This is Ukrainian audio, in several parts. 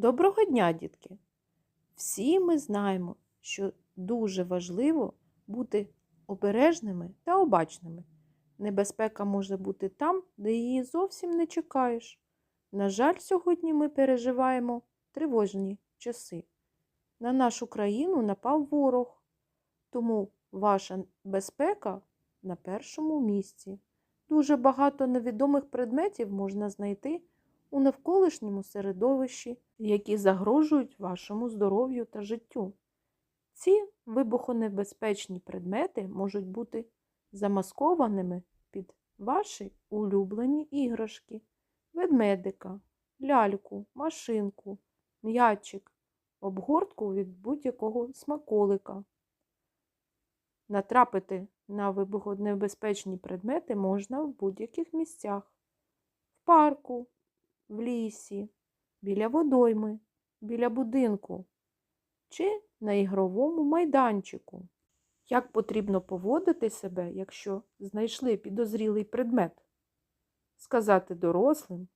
Доброго дня, дітки! Всі ми знаємо, що дуже важливо бути обережними та обачними. Небезпека може бути там, де її зовсім не чекаєш. На жаль, сьогодні ми переживаємо тривожні часи. На нашу країну напав ворог, тому ваша безпека на першому місці. Дуже багато невідомих предметів можна знайти у навколишньому середовищі, які загрожують вашому здоров'ю та життю. Ці вибухонебезпечні предмети можуть бути замаскованими під ваші улюблені іграшки, ведмедика, ляльку, машинку, м'ячик, обгортку від будь-якого смаколика. Натрапити на вибухонебезпечні предмети можна в будь-яких місцях, в парку, в лісі, біля водойми, біля будинку чи на ігровому майданчику. Як потрібно поводити себе, якщо знайшли підозрілий предмет? Сказати дорослим,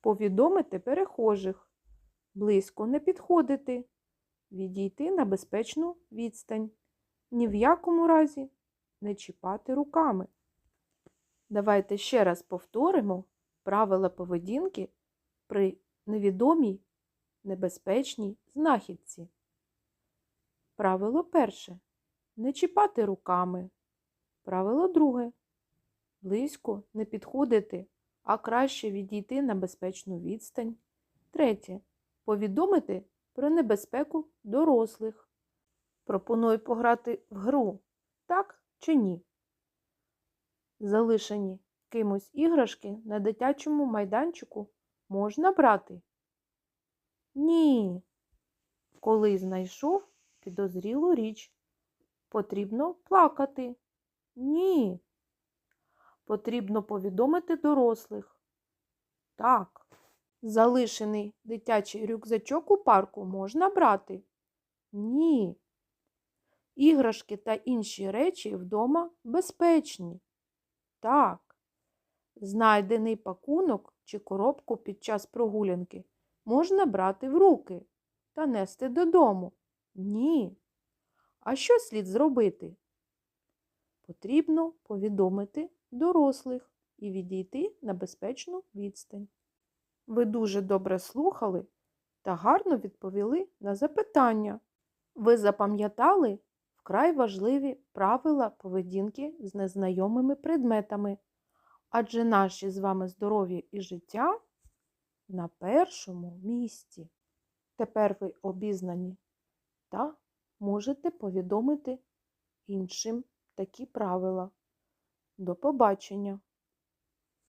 повідомити перехожих, близько не підходити, відійти на безпечну відстань, ні в якому разі не чіпати руками. Давайте ще раз повторимо правила поведінки при невідомій небезпечній знахідці. Правило перше. Не чіпати руками. Правило друге. Близько не підходити, а краще відійти на безпечну відстань. Третє. Повідомити про небезпеку дорослих. Пропоную пограти в гру. Так чи ні? Залишені кимось іграшки на дитячому майданчику можна брати? Ні. Коли знайшов підозрілу річ, потрібно плакати? Ні. Потрібно повідомити дорослих. Так. Залишений дитячий рюкзачок у парку можна брати? Ні. Іграшки та інші речі вдома безпечні. Так. Знайдений пакунок чи коробку під час прогулянки можна брати в руки та нести додому. Ні. А що слід зробити? Потрібно повідомити дорослих і відійти на безпечну відстань. Ви дуже добре слухали та гарно відповіли на запитання. Ви запам'ятали вкрай важливі правила поведінки з незнайомими предметами, адже наші з вами здоров'я і життя на першому місці. Тепер ви обізнані та можете повідомити іншим такі правила. До побачення!